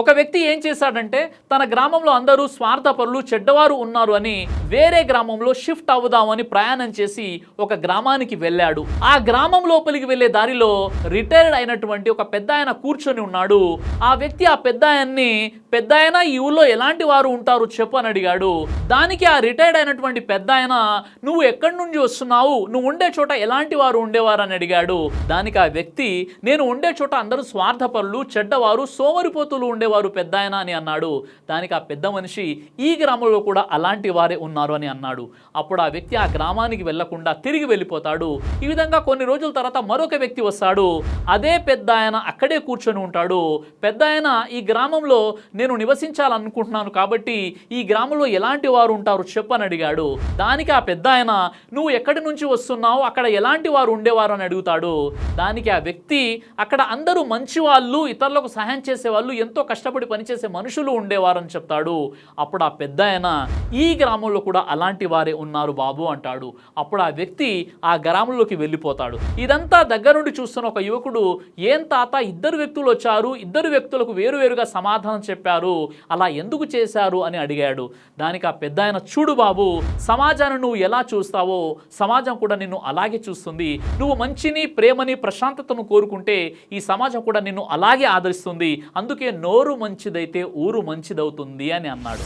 ఒక వ్యక్తి ఏం చేశాడంటే తన గ్రామంలో అందరూ స్వార్థపరులు చెడ్డవారు ఉన్నారు అని వేరే గ్రామంలో షిఫ్ట్ అవుదామని ప్రయాణం చేసి ఒక గ్రామానికి వెళ్ళాడు. ఆ గ్రామం లోపలికి వెళ్ళే దారిలో రిటైర్డ్ అయినటువంటి ఒక పెద్ద ఆయన కూర్చొని ఉన్నాడు. ఆ వ్యక్తి ఆ పెద్ద ఆయన్ని పెద్ద ఆయన ఈ ఊళ్ళో ఎలాంటి వారు ఉంటారు చెప్పు అని అడిగాడు. దానికి ఆ రిటైర్డ్ అయినటువంటి పెద్ద ఆయన నువ్వు ఎక్కడి నుంచి వస్తున్నావు? నువ్వు ఉండే చోట ఎలాంటి వారు ఉండేవారు అని అడిగాడు. దానికి ఆ వ్యక్తి నేను ఉండే చోట అందరూ స్వార్థపరులు చెడ్డవారు సోమరిపోతులు ఉండే ఉండేవారు పెద్ద ఆయన అని అన్నాడు. దానికి ఆ పెద్ద మనిషి ఈ గ్రామంలో కూడా అలాంటి వారే ఉన్నారు అని అన్నాడు. అప్పుడు ఆ వ్యక్తి ఆ గ్రామానికి వెళ్ళకుండా తిరిగి వెళ్ళిపోతాడు. ఈ విధంగా కొన్ని రోజుల తర్వాత మరొక వ్యక్తి వస్తాడు. అదే పెద్ద ఆయన అక్కడే కూర్చొని ఉంటాడు. పెద్ద ఆయన ఈ గ్రామంలో నేను నివసించాలనుకుంటున్నాను కాబట్టి ఈ గ్రామంలో ఎలాంటి వారు ఉంటారు చెప్పని అడిగాడు. దానికి ఆ పెద్ద ఆయన నువ్వు ఎక్కడి నుంచి వస్తున్నావు? అక్కడ ఎలాంటి వారు ఉండేవారు? అని అడుగుతాడు. దానికి ఆ వ్యక్తి అక్కడ అందరూ మంచి వాళ్ళు ఇతరులకు సహాయం చేసే వాళ్ళు ఎంతో కష్టపడి పనిచేసే మనుషులు ఉండేవారు అని చెప్తాడు. అప్పుడు ఆ పెద్ద ఆయన ఈ గ్రామంలో కూడా అలాంటి వారే ఉన్నారు బాబు అంటాడు. అప్పుడు ఆ వ్యక్తి ఆ గ్రామంలోకి వెళ్ళిపోతాడు. ఇదంతా దగ్గరుండి చూస్తున్న ఒక యువకుడు ఏం తాత ఇద్దరు వ్యక్తులు వచ్చారు ఇద్దరు వ్యక్తులకు వేరువేరుగా సమాధానం చెప్పారు అలా ఎందుకు చేశారు అని అడిగాడు. దానికి ఆ పెద్ద ఆయన చూడు బాబు సమాజాన్ని నువ్వు ఎలా చూస్తావో సమాజం కూడా నిన్ను అలాగే చూస్తుంది. నువ్వు మంచిని ప్రేమని ప్రశాంతతను కోరుకుంటే ఈ సమాజం కూడా నిన్ను అలాగే ఆదరిస్తుంది. అందుకే నోరు మంచిదైతే ఊరు మంచిదవుతుంది అని అన్నాడు.